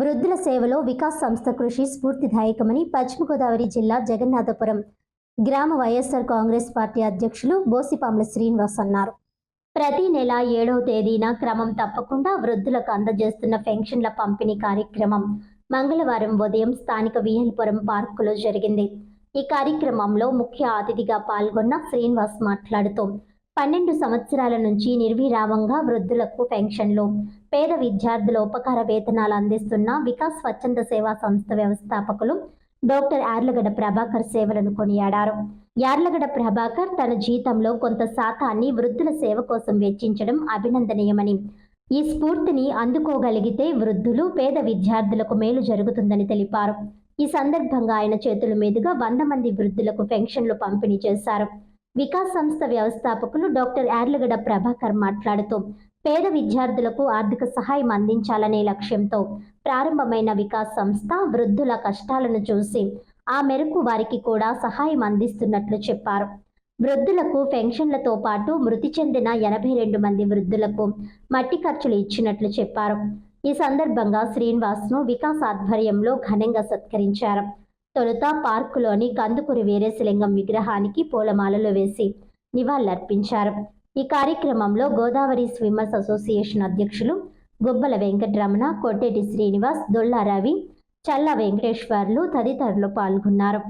వృద్ధుల సేవలో వికాస్ సంస్థ కృషి స్ఫూర్తిదాయకమని పశ్చిమ గోదావరి జిల్లా జగన్నాథపురం గ్రామ వైఎస్ఆర్ కాంగ్రెస్ పార్టీ అధ్యక్షులు బోసిపాముల శ్రీనివాస్ అన్నారు. ప్రతి నెల ఏడవ తేదీన క్రమం తప్పకుండా వృద్ధులకు అందజేస్తున్న పెన్షన్ల పంపిణీ కార్యక్రమం మంగళవారం ఉదయం స్థానిక విహల్పురం పార్కులో జరిగింది. ఈ కార్యక్రమంలో ముఖ్య అతిథిగా పాల్గొన్న శ్రీనివాస్ మాట్లాడుతూ పన్నెండు సంవత్సరాల నుంచి నిర్విరామంగా వృద్ధులకు పెన్షన్లు పేద విద్యార్థుల ఉపకార వేతనాలు అందిస్తున్న వికాస్ స్వచ్ఛంద సేవా సంస్థ వ్యవస్థాపకులు డాక్టర్ యార్లగడ్డ ప్రభాకర్ సేవలను కొనియాడారు. యార్లగడ్డ ప్రభాకర్ తన జీతంలో కొంత శాతాన్ని వృద్ధుల సేవ కోసం వెచ్చించడం అభినందనీయమని ఈ స్ఫూర్తిని అందుకోగలిగితే వృద్ధులు పేద విద్యార్థులకు మేలు జరుగుతుందని తెలిపారు. ఈ సందర్భంగా ఆయన చేతుల మీదుగా వంద మంది వృద్ధులకు పెన్షన్లు పంపిణీ చేశారు. వికాస్ సంస్థ వ్యవస్థాపకులు డాక్టర్ యార్లగడ ప్రభాకర్ మాట్లాడుతూ పేద విద్యార్థులకు ఆర్థిక సహాయం అందించాలనే లక్ష్యంతో ప్రారంభమైన వికాస్ సంస్థ వృద్ధుల కష్టాలను చూసి ఆ మేరకు వారికి కూడా సహాయం అందిస్తున్నట్లు చెప్పారు. వృద్ధులకు పెన్షన్లతో పాటు మృతి చెందిన ఎనభై రెండు మంది వృద్ధులకు మట్టి ఖర్చులు ఇచ్చినట్లు చెప్పారు. ఈ సందర్భంగా శ్రీనివాస్ను వికాస్ ఆధ్వర్యంలో ఘనంగా సత్కరించారు. తొలుత పార్కులోని కందుకూరి వీరేశలింగం విగ్రహానికి పూలమాలలు వేసి నివాళులర్పించారు. ఈ కార్యక్రమంలో గోదావరి స్విమ్మర్స్ అసోసియేషన్ అధ్యక్షులు గుబ్బల వెంకటరమణ కొట్టేటి శ్రీనివాస్ దొల్లా రవి చల్ల వెంకటేశ్వర్లు తదితరులు పాల్గొన్నారు.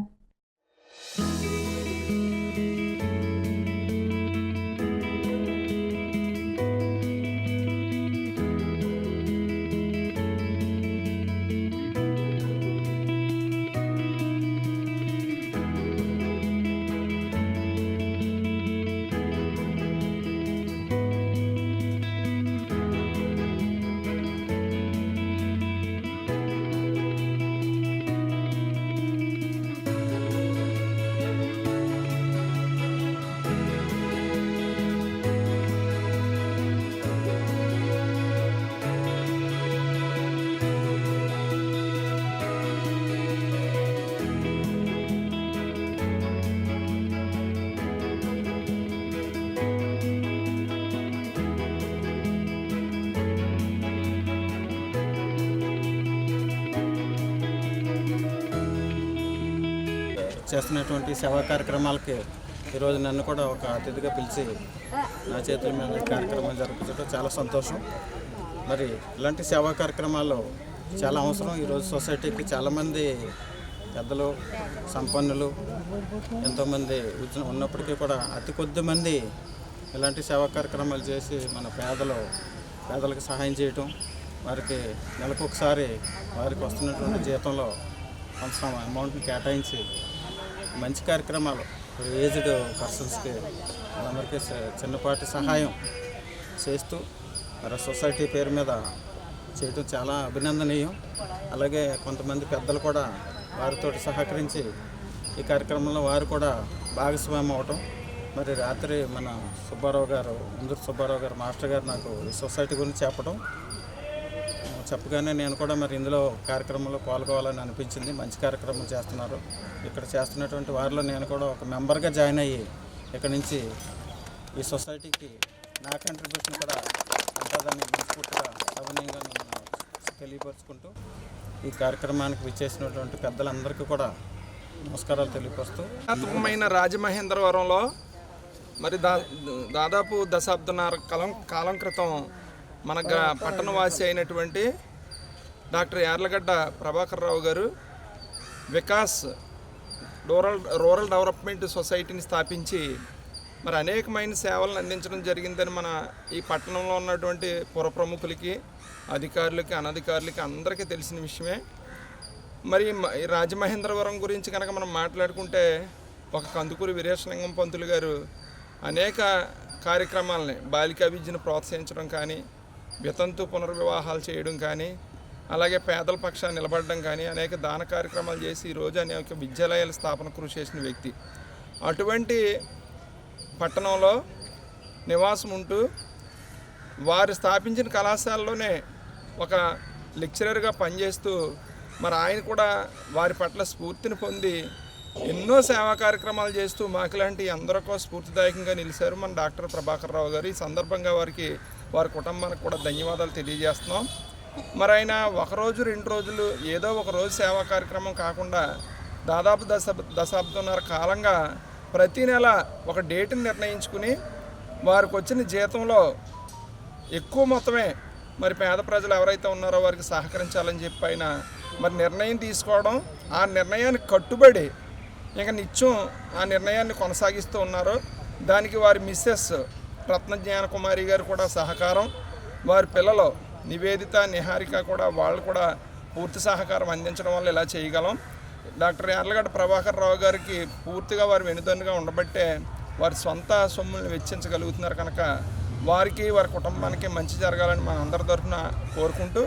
చేస్తున్నటువంటి సేవా కార్యక్రమాలకి ఈరోజు నన్ను కూడా ఒక అతిథిగా పిలిచి నా చేతుల మీద కార్యక్రమం జరిపించడం చాలా సంతోషం. మరి ఇలాంటి సేవా కార్యక్రమాలు చాలా అవసరం. ఈరోజు సొసైటీకి చాలామంది పెద్దలు సంపన్నులు ఎంతోమంది ఉన్నప్పటికీ కూడా అతి కొద్ది మంది ఇలాంటి సేవా కార్యక్రమాలు చేసి మన పేదలు పేదలకు సహాయం చేయటం వారికి నెలకు ఒకసారి వారికి వస్తున్నటువంటి జీతంలో కొంత అమౌంట్ని కేటాయించి మంచి కార్యక్రమాలు. ఏజ్డ్ పర్సన్స్కి అందరికీ చిన్నపాటి సహాయం చేస్తూ మరి సొసైటీ పేరు మీద చేయటం చాలా అభినందనీయం. అలాగే కొంతమంది పెద్దలు కూడా వారితో సహకరించి ఈ కార్యక్రమంలో వారు కూడా భాగస్వామ్యం అవటం. మరి రాత్రి మన సుబ్బారావు గారు ముందు సుబ్బారావు గారు మాస్టర్ గారు నాకు ఈ సొసైటీ గురించి చెప్పడం చెప్పగానే నేను కూడా మరి ఇందులో కార్యక్రమంలో పాల్గొవాలని అనిపించింది. మంచి కార్యక్రమం చేస్తున్నారు. ఇక్కడ చేస్తున్నటువంటి వారిలో నేను కూడా ఒక మెంబర్గా జాయిన్ అయ్యి ఇక్కడ నుంచి ఈ సొసైటీకి నా కంట్రిబ్యూషన్ కూడా ఉంటుందని మనస్ఫూర్తిగా అభినయంగా నేను తెలియపరుచుకుంటూ ఈ కార్యక్రమానికి విచ్చేసినటువంటి పెద్దలందరికీ కూడా నమస్కారాలు తెలియపరుస్తూ అద్భుతమైన రాజమహేంద్రవరంలో మరి దా దాదాపు దశాబ్దన్నర కాలం కాలం క్రితం మన పట్టణవాసి అయినటువంటి డాక్టర్ యార్లగడ్డ ప్రభాకర్ రావు గారు వికాస్ రూరల్ రూరల్ డెవలప్మెంట్ సొసైటీని స్థాపించి మరి అనేకమైన సేవలను అందించడం జరిగిందని మన ఈ పట్టణంలో ఉన్నటువంటి పుర ప్రముఖులకి అధికారులకి అనధికారులకి అందరికీ తెలిసిన విషయమే. మరి రాజమహేంద్రవరం గురించి కనుక మనం మాట్లాడుకుంటే ఒక కందుకూరి వీరేశలింగం పంతులు గారు అనేక కార్యక్రమాలని బాలికా విద్యను ప్రోత్సహించడం కానీ వితంతు పునర్వివాహాలు చేయడం కానీ అలాగే పేదల పక్షాన్ని నిలబడడం కానీ అనేక దాన కార్యక్రమాలు చేసి ఈరోజు అనేక విద్యాలయాల స్థాపన కృషి చేసిన వ్యక్తి. అటువంటి పట్టణంలో నివాసం ఉంటూ వారు స్థాపించిన కళాశాలలోనే ఒక లెక్చరర్గా పనిచేస్తూ మరి ఆయన కూడా వారి పట్ల స్ఫూర్తిని పొంది ఎన్నో సేవా కార్యక్రమాలు చేస్తూ మాకులాంటి అందరికీ స్ఫూర్తిదాయకంగా నిలిచారు మన డాక్టర్ ప్రభాకర్ రావు గారు. ఈ సందర్భంగా వారికి వారి కుటుంబానికి కూడా ధన్యవాదాలు తెలియజేస్తున్నాం. మరి ఆయన ఒకరోజు రెండు రోజులు ఏదో ఒక రోజు సేవా కార్యక్రమం కాకుండా దాదాపు దశ దశాబ్దంన్నర కాలంగా ప్రతి నెల ఒక డేట్ని నిర్ణయించుకుని వారికి వచ్చిన జీతంలో ఎక్కువ మొత్తమే మరి పేద ప్రజలు ఎవరైతే ఉన్నారో వారికి సహకరించాలని చెప్పి ఆయన మరి నిర్ణయం తీసుకోవడం ఆ నిర్ణయానికి కట్టుబడి ఇంకా నిత్యం ఆ నిర్ణయాన్ని కొనసాగిస్తూ ఉన్నారు. దానికి వారి మిస్సెస్ రత్నజ్ఞాన కుమారి గారు కూడా సహకారం. వారి పిల్లలు నివేదిత నిహారిక కూడా వాళ్ళు కూడా పూర్తి సహకారం అందించడం వల్ల ఇలా చేయగలం. డాక్టర్ యార్లగడ్డ ప్రభాకర్ రావు గారికి పూర్తిగా వారు వెనుదన్నుగా ఉండబట్టే వారి సొంత సొమ్ములను వెచ్చించగలుగుతున్నారు కనుక వారికి వారి కుటుంబానికి మంచి జరగాలని మన అందరి తరఫున కోరుకుంటూ